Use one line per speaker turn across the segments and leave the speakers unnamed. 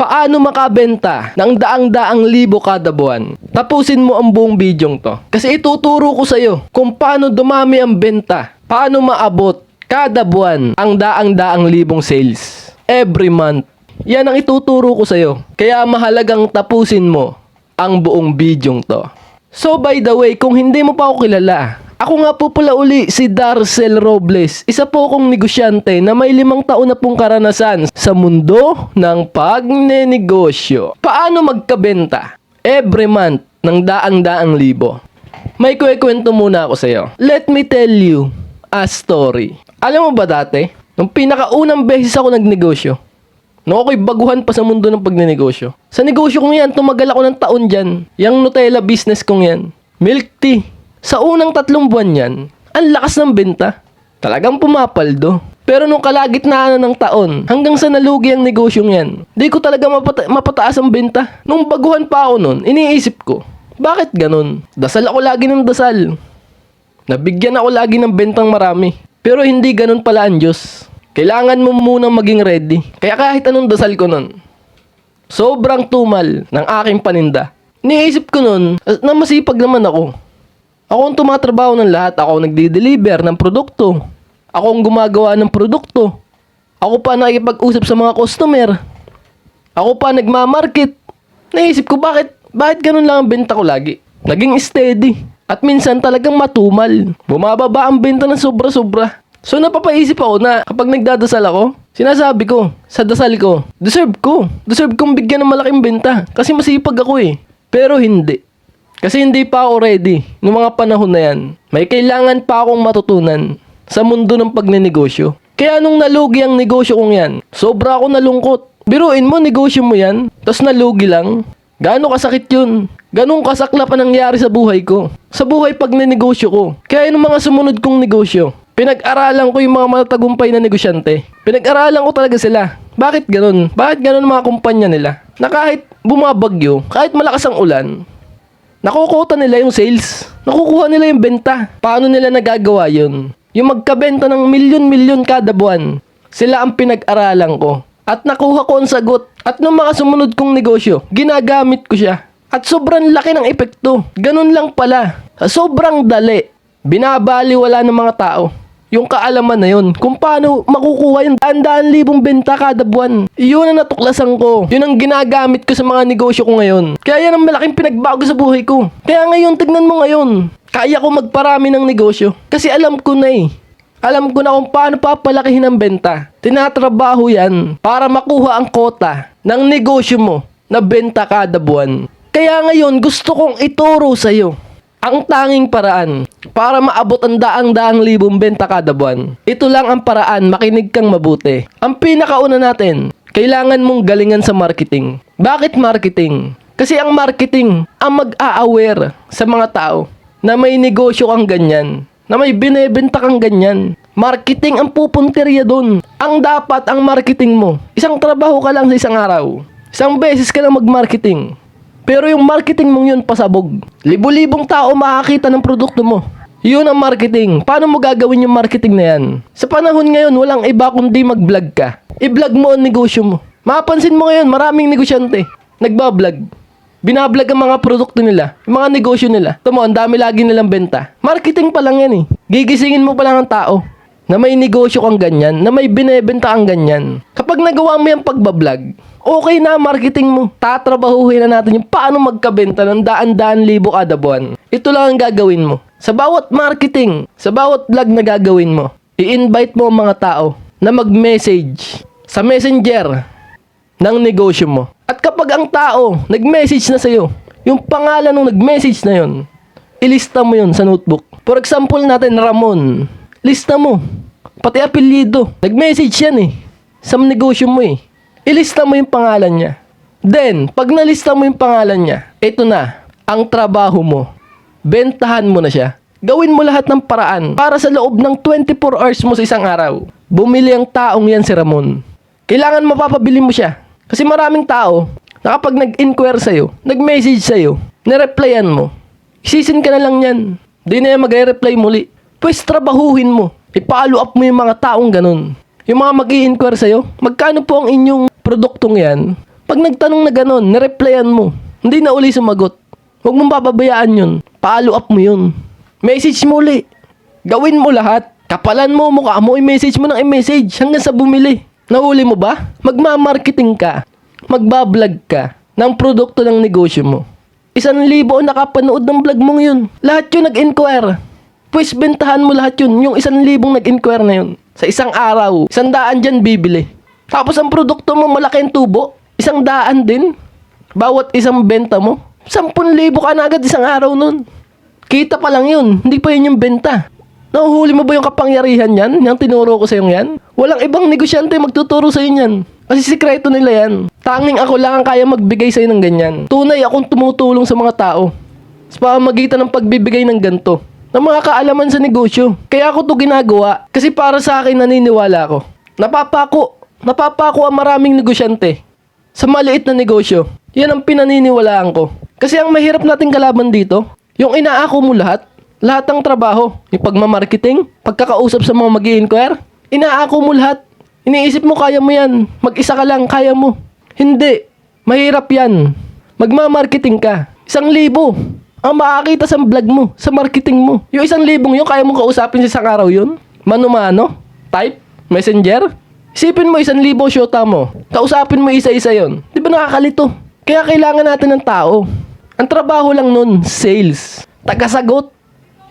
Paano makabenta ng daang-daang libo kada buwan? Tapusin mo ang buong bidyong to. Kasi ituturo ko sa'yo kung paano dumami ang benta. Paano maabot kada buwan ang daang-daang libong sales. Every month. Yan ang ituturo ko sa'yo. Kaya mahalagang tapusin mo ang buong bidyong to. So by the way, kung hindi mo pa ako kilala, ako nga po pala uli si Darcel Robles. Isa po akong negosyante na may limang taon na pong karanasan sa mundo ng pagnenegosyo. Paano magkabenta? Every month ng daang-daang libo. May kwento muna ako sa'yo. Let me tell you a story. Alam mo ba dati, nung pinakaunang beses ako nagnegosyo, Nung ako'y baguhan pa sa mundo ng pagnenegosyo. Sa negosyo kong yan, tumagal ako ng taon dyan. Yang Nutella business kong yan. Milk tea. Sa unang tatlong buwan yan, ang lakas ng benta. Talagang pumapaldo. Pero nung kalagitnaan na ng taon, hanggang sa nalugi ang negosyong yan, di ko talaga mapata- mapataas ang benta. Nung baguhan pa ako nun, iniisip ko, bakit ganun? Dasal ako lagi ng dasal. Nabigyan ako lagi ng bentang marami. Pero hindi ganun pala ang Diyos. Kailangan mo munang maging ready. Kaya kahit anong dasal ko nun, sobrang tumal ng aking paninda. Niisip ko nun, na masipag naman ako. Ako ang tumatrabaho ng lahat. Ako ang nagdi-deliver ng produkto. Ako ang gumagawa ng produkto. Ako pa nakikipag-usap sa mga customer. Ako pa nagmamarket. Naisip ko bakit, bakit ganun lang ang benta ko lagi? Naging steady. At minsan talagang matumal. Bumababa ang benta ng sobra-sobra. So napapaisip ako na kapag nagdadasal ako, sinasabi ko, sa dasal ko, deserve ko. Deserve kong bigyan ng malaking benta. Kasi masipag ako eh. Pero hindi. Kasi hindi pa ako ready noong mga panahon na yan. May kailangan pa akong matutunan sa mundo ng pagnenegosyo. Kaya nung nalugi ang negosyo kong yan, sobra ako nalungkot. Biruin mo, negosyo mo yan, tapos nalugi lang. Gaano kasakit yun? Ganong kasaklap ang nangyari sa buhay ko. Sa buhay pagnenegosyo ko. Kaya yung mga sumunod kong negosyo, pinag-aralan ko yung mga matatagumpay na negosyante. Pinag-aralan ko talaga sila. Bakit ganun? Bakit ganun mga kumpanya nila? Na kahit bumabagyo, kahit malakas ang ulan, Nakukota nila yung sales. Nakukuha nila yung benta. Paano nila nagagawa yun? Yung magkabenta ng milyon-milyon kada buwan. Sila ang pinag-aralan ko. At nakuha ko ang sagot. At nung mga sumunod kong negosyo, ginagamit ko siya. At sobrang laki ng epekto. Ganun lang pala. Sobrang dali. Binabaliwala ng mga tao yung kaalaman na yun. Kung paano makukuha yung daan-daan libong benta kada buwan. Yun ang natuklasan ko. Yun ang ginagamit ko sa mga negosyo ko ngayon. Kaya yan ang malaking pinagbago sa buhay ko. Kaya ngayon, tignan mo ngayon. Kaya ko magparami ng negosyo. Kasi alam ko na eh. Alam ko na kung paano papalakihin ang benta. Tinatrabaho yan para makuha ang kota ng negosyo mo na benta kada buwan. Kaya ngayon, gusto kong ituro sa'yo ang tanging paraan para maabot ang daang-daang libong benta kada buwan. Ito lang ang paraan, makinig kang mabuti. Ang pinakauna natin, kailangan mong galingan sa marketing. Bakit marketing? Kasi ang marketing ang mag-a-aware sa mga tao na may negosyo kang ganyan, na may binebenta kang ganyan. Marketing ang pupunteriya doon. Ang dapat ang marketing mo. Isang trabaho ka lang sa isang araw. Isang beses ka lang mag-marketing. Pero yung marketing mong yun pasabog. Libo-libong tao makakita ng produkto mo. Yun ang marketing. Paano mo gagawin yung marketing na yan? Sa panahon ngayon, walang iba kundi mag-vlog ka. I-vlog mo ang negosyo mo. Mapapansin mo ngayon, maraming negosyante. Nagbablog. Binablog ang mga produkto nila, yung mga negosyo nila. Tamo, ang dami lagi nilang benta. Marketing pa lang yan eh. Gigisingin mo pa lang ang tao na may negosyo kang ganyan, na may binebenta kang ganyan. Kapag nagawa mo yung pagbablog, okay na marketing mo. Tatrabahuhin na natin yung paano magkabenta ng daan-daan libo kada buwan. Ito lang ang gagawin mo. Sa bawat marketing, sa bawat vlog na gagawin mo, i-invite mo ang mga tao na mag-message sa messenger ng negosyo mo. At kapag ang tao nag-message na sa'yo, yung pangalan ng nag-message na yon, ilista mo yun sa notebook. For example natin, Ramon. Lista mo. Pati apelyido. Nag-message yan eh. Sa negosyo mo eh. Ilista mo yung pangalan niya. Then, pag nalista mo yung pangalan niya, ito na, ang trabaho mo. Bentahan mo na siya. Gawin mo lahat ng paraan para sa loob ng 24 hours mo sa isang araw. Bumili ang taong yan si Ramon. Kailangan mapapabili mo siya. Kasi maraming tao na kapag nag-inquire sa'yo, nag-message sa'yo, nireplyan mo, isisin ka na lang yan. Di na yan magre-reply muli. Pwes trabahuhin mo. I-follow up mo yung mga taong ganun. Yung mga mag inquire sa'yo, magkano po ang inyong produktong yan? Pag nagtanong na ganon, nireplyan mo. Hindi na uli sumagot. Huwag mong papabayaan yun. Follow up mo yun. Message mo uli. Gawin mo lahat. Kapalan mo, mukha mo, i-message mo ng i-message hanggang sa bumili. Nahuli mo ba? Magmamarketing ka. Magbablog ka ng produkto ng negosyo mo. Isang libo ang nakapanood ng vlog mong yun. Lahat yun nag-inquire. Pwes bentahan mo lahat yun, yung isang libong nag-inquire na yun. Sa isang araw, isang daan dyan bibili. Tapos ang produkto mo malaki ang tubo, isang daan din. Bawat isang benta mo, sampun libo ka na agad isang araw nun. Kita pa lang yun, hindi pa yun yung benta. Nahuhuli mo ba yung kapangyarihan yan? Yung tinuro ko sa yan? Walang ibang negosyante magtuturo sa yan. Kasi sikreto nila yan. Tanging ako lang ang kaya magbigay sa'yo ng ganyan. Tunay akong tumutulong sa mga tao. Sa pamamagitan ng pagbibigay ng ganto. Ng mga kaalaman sa negosyo. Kaya ako to ginagawa. Kasi para sa akin naniniwala ako. Napapako. Napapako ang maraming negosyante. Sa maliit na negosyo. Yan ang pinaniniwalaan ko. Kasi ang mahirap nating kalaban dito, yung inaako mo lahat, lahat ng trabaho, yung pagmamarketing, pagkakausap sa mga mag inquire inaako mo lahat. Iniisip mo kaya mo yan. Mag-isa ka lang, kaya mo. Hindi. Mahirap yan. Magmamarketing ka. Isang libo. Ang makakita sa vlog mo, sa marketing mo. Yung isang libong yun, kaya mo kausapin sa isang araw yun? Mano-mano? Type? Messenger? Isipin mo isang libo syota mo. Kausapin mo isa-isa yon. Di ba nakakalito? Kaya kailangan natin ng tao. Ang trabaho lang nun, sales. Tagasagot.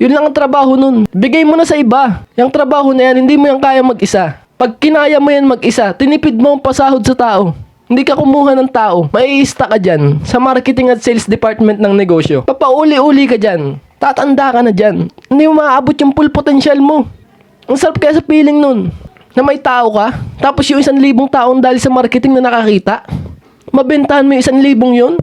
Yun lang ang trabaho nun. Bigay mo na sa iba. Yung trabaho na yan, hindi mo yan kaya mag-isa. Pag kinaya mo yan mag-isa, tinipid mo ang pasahod sa tao. Hindi ka kumuha ng tao. Maiista ka dyan sa marketing at sales department ng negosyo. Papauli-uli ka dyan. Tatanda ka na dyan. Hindi mo maaabot yung full potential mo. Ang sarap kaya sa feeling nun. Na may tao ka, tapos yung isang libong taon dahil sa marketing na nakakita. Mabentahan mo yung isang libong yun.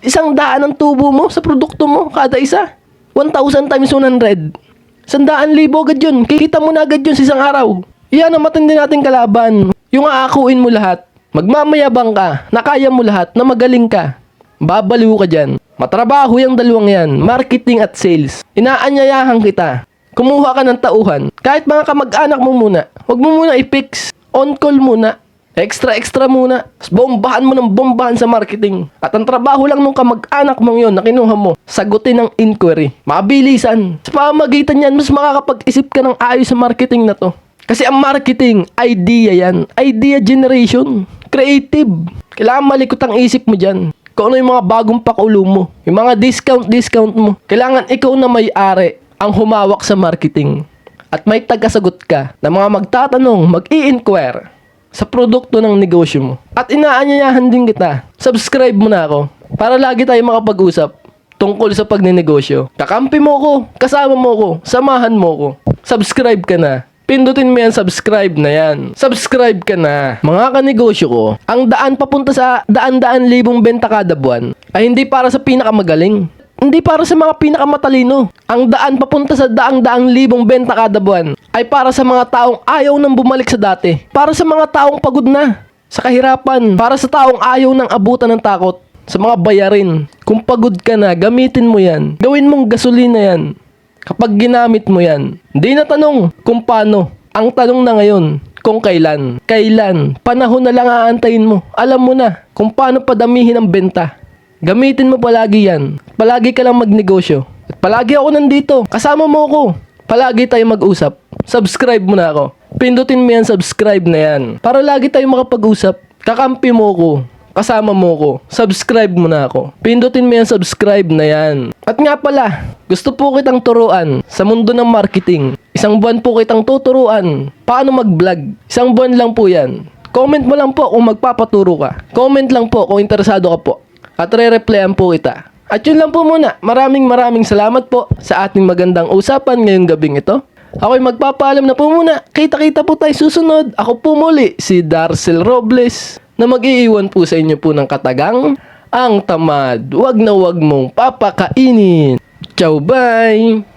Isang daan ang tubo mo sa produkto mo, kada isa. 1,000 times 100. Sandaan libo agad yun. Kikita mo na agad yun sa isang araw. Iyan ang matindi nating kalaban. Yung aakuin mo lahat. Magmamayabang ka, na kaya mo lahat, na magaling ka. Babaliw ka dyan. Matrabaho yung dalawang yan, marketing at sales. Inaanyayahan kita. Kumuha ka ng tauhan. Kahit mga kamag-anak mo muna, huwag mo muna i-fix. On call muna. Extra extra muna. Bombahan mo ng bombahan sa marketing. At ang trabaho lang nung kamag-anak mong yon na kinuha mo, sagutin ng inquiry. Mabilisan. Sa pamagitan yan, mas makakapag-isip ka ng ayos sa marketing na to. Kasi ang marketing, idea yan. Idea generation. Creative. Kailangan malikot ang isip mo dyan. Kung ano yung mga bagong pakulo mo. Yung mga discount-discount mo. Kailangan ikaw na may-ari ang humawak sa marketing. At may tagasagot ka na mga magtatanong, mag-i-inquire sa produkto ng negosyo mo. At inaanyayahan din kita. Subscribe mo na ako para lagi tayo makapag-usap tungkol sa pagnenegosyo. Kakampi mo ko, kasama mo ko, samahan mo ko. Subscribe ka na. Pindutin mo yan, subscribe na yan. Subscribe ka na. Mga kanegosyo ko, ang daan papunta sa daan-daan libong benta kada buwan ay hindi para sa pinakamagaling. Hindi para sa mga pinakamatalino. Ang daan papunta sa daang-daang libong benta kada buwan ay para sa mga taong ayaw nang bumalik sa dati. Para sa mga taong pagod na sa kahirapan. Para sa taong ayaw nang abutan ng takot. Sa mga bayarin. Kung pagod ka na, gamitin mo yan. Gawin mong gasolina yan. Kapag ginamit mo yan, hindi na tanong kung paano. Ang tanong na ngayon, kung kailan. Kailan? Panahon na lang aantayin mo. Alam mo na kung paano padamihin ang benta. Gamitin mo palagi yan. Palagi ka lang magnegosyo. At palagi ako nandito. Kasama mo ako. Palagi tayo mag-usap. Subscribe mo na ako. Pindutin mo yan, subscribe na yan. Para lagi tayo makapag-usap. Kakampi mo ko. Kasama mo ko. Subscribe mo na ako. Pindutin mo yan, subscribe na yan. At nga pala, gusto po kitang turuan sa mundo ng marketing. Isang buwan po kitang tuturuan paano mag-vlog. Isang buwan lang po yan. Comment mo lang po kung magpapaturo ka. Comment lang po kung interesado ka po. At re-replyan po kita. At yun lang po muna. Maraming maraming salamat po sa ating magandang usapan ngayong gabing ito. Ako'y magpapaalam na po muna. Kita-kita po tayo susunod. Ako po muli, si Darcel Robles, na mag-iiwan po sa inyo po ng katagang ang tamad. Huwag na huwag mong papakainin. Ciao, bye!